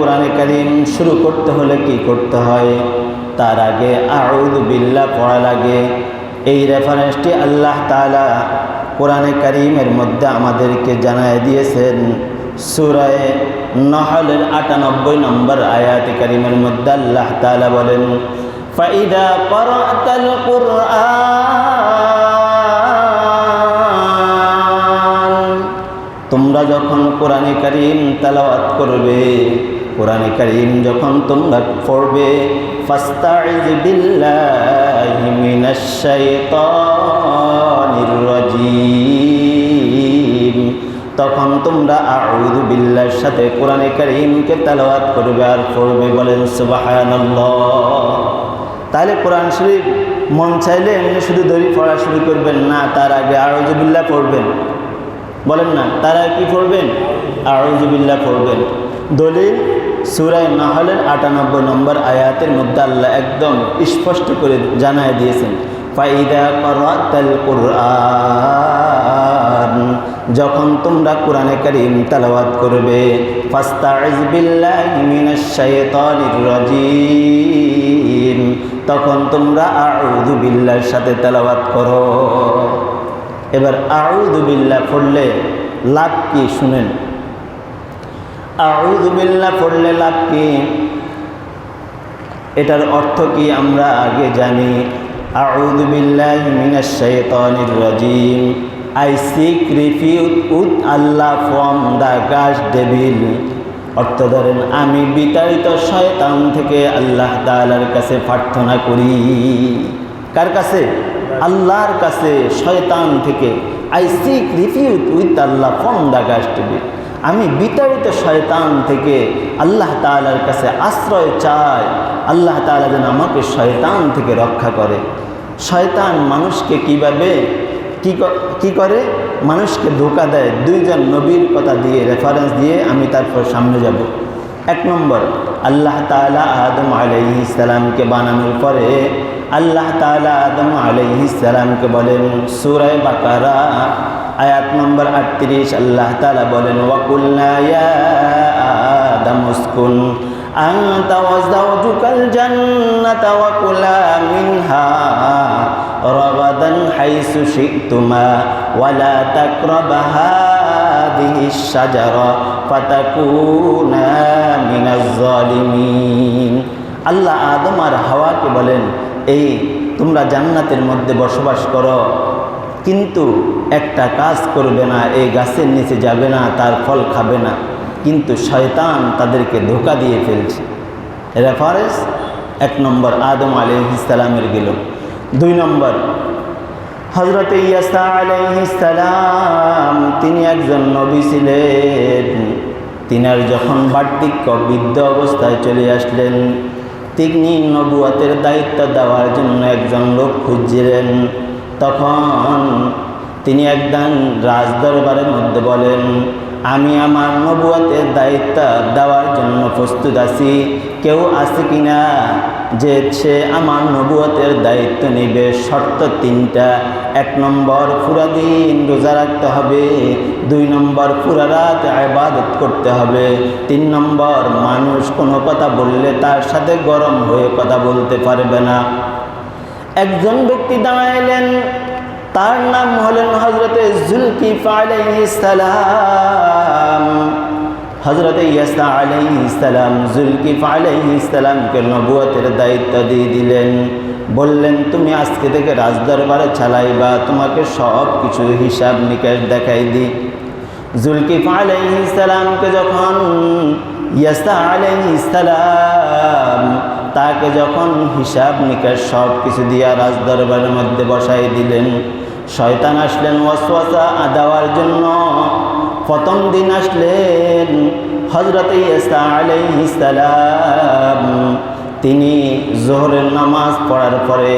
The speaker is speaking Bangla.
কোরআনে কারিম শুরু করতে হলে কি করতে হয়? তার আগে আউদ বিল্লাহ পড়া লাগে। এই রেফারেন্সটি আল্লাহ তালা কোরআনে কারিমের মধ্যে আমাদেরকে জানায় দিয়েছেন। সুরায় নহলের আটানব্বই নম্বর আয়াত কারিমের মধ্যে আল্লাহ তালা বলেন তোমরা যখন কোরআনে কারিম তালাওয়াত করবে কোরআনে কারিম যখন তোমরা পড়বে তখন তোমরা আউযু বিল্লাহর সাথে কোরআনে কারিমকে তালাওয়াত করবে আর পড়বে বলেন সুবহানাল্লাহ। তাহলে কোরআন শরীফ মন চাইলে এমনি শুধু দড়ি পড়া শুরু করবেন, না, তার আগে আউযু বিল্লাহ পড়বেন। বলেন না, তারা কি পড়বেন? আউজুবিল্লাহ পড়বেন। দলিল সুরায় নাহলের আটানব্বই নম্বর আয়াতের মধ্যে আল্লাহ একদম স্পষ্ট করে জানায় দিয়েছেন, ফাইদা যখন তোমরা কোরআনে কারিম তালাওয়াত করবে ফাস্তাইজ তখন তোমরা আউযু বিল্লাহর সাথে তেলাওয়াত করো। এবার আউদুবিল্লা পড়লে লাভ কি শুনেন? পড়লে লাভ এটার অর্থ কি আমরা আগে জানি? আই আল্লাহ দ্য অর্থ ধরেন, আমি বিতাড়িত শয়তান থেকে আল্লাহ তাআলার কাছে প্রার্থনা করি। কার কাছে? আল্লাহর কাছে, শয়তান থেকে। I seek refuge with Allah from the গাছ ডেভিল। আমি বিতাড়িত শয়তান থেকে আল্লাহ তালার কাছে আশ্রয় চাই। আল্লাহ তালা যেন আমাকে শয়তান থেকে রক্ষা করে। শয়তান মানুষকে কীভাবে, কি কি করে? মানুষকে ধোকা দেয়। দুইজন নবীর কথা দিয়ে রেফারেন্স দিয়ে আমি তারপর সামনে যাব। এক নম্বর, আল্লাহ তালা আদম আলহি ইসালামকে বানানোর পরে আল্লাহ তালা আদম আলহি ইসালামকে বলেন সুরায় বাকারা আয়াত নম্বর আটত্রিশ আল্লাহ তালা বলেন ওয়াকুল্লা আদম উসকুন أنت وزوجك الجنة وكلا منها رغدا حيث شئتما ولا تقربا هذه الشجرة فتكونا من الظالمين আল্লাহ আদম আর হাওয়াকে বলেন এই তোমরা জান্নাতের মধ্যে বসবাস করো, কিন্তু একটা কাজ করবে না, এই গাছের নিচে যাবে না, তার ফল খাবে না। কিন্তু শয়তান তাদেরকে ধোকা দিয়ে ফেলছে। রেফারেন্স, এক নম্বর আদম আলি ইসালামের গেল। দুই নম্বর হজরত ইয়াসা আলাইহিসালাম তিনি একজন নবী ছিলেন। তিনার যখন বার্ধক্য বৃদ্ধ অবস্থায় চলে আসলেন তিনি নবুয়াতের দায়িত্ব দেওয়ার জন্য একজন লোক খুঁজছিলেন। তখন তিনি একদান রাজদরবারের মধ্যে বলেন আমি আমার নবুয়াতের দায়িত্ব দেওয়ার জন্য প্রস্তুত আছি। কেউ আছে কি না যে সে আমার নবুয়াতের দায়িত্ব নেবে, শর্ত তিনটা। এক নম্বর, পুরা দিন রোজা রাখতে হবে। দুই নম্বর, পুরা রাত আবাদত করতে হবে। তিন নম্বর, মানুষ কোনো কথা বললে তার সাথে গরম হয়ে কথা বলতে পারবে না। একজন ব্যক্তি দাঁড়াইলেন তার নাম হলেন হজরতে জুলকি সালাম। হজরতে ইয়াসা ইসলাম জুলকিফ আলাইহি ইসলামকে নবুয়তের দায়িত্ব দিয়ে দিলেন। বললেন, তুমি আজকে থেকে রাজদরবারে চালাইবা, তোমাকে সব কিছু হিসাব নিকাশ দেখাই দি জুলকিফ আলাইহি ইসলামকে যখন ইয়াসা আলাইহি ইসলাম তাকে যখন হিসাব নিকাশ সব কিছু দিয়া রাজদরবারের মধ্যে বসাই দিলেন শয়তান আসলেন ওয়াসওয়াসা দেওয়ার জন্য। প্রথম দিন আসলেন হজরত ইসা আলাইহিস সালাম। তিনি জোহরের নামাজ পড়ার পরে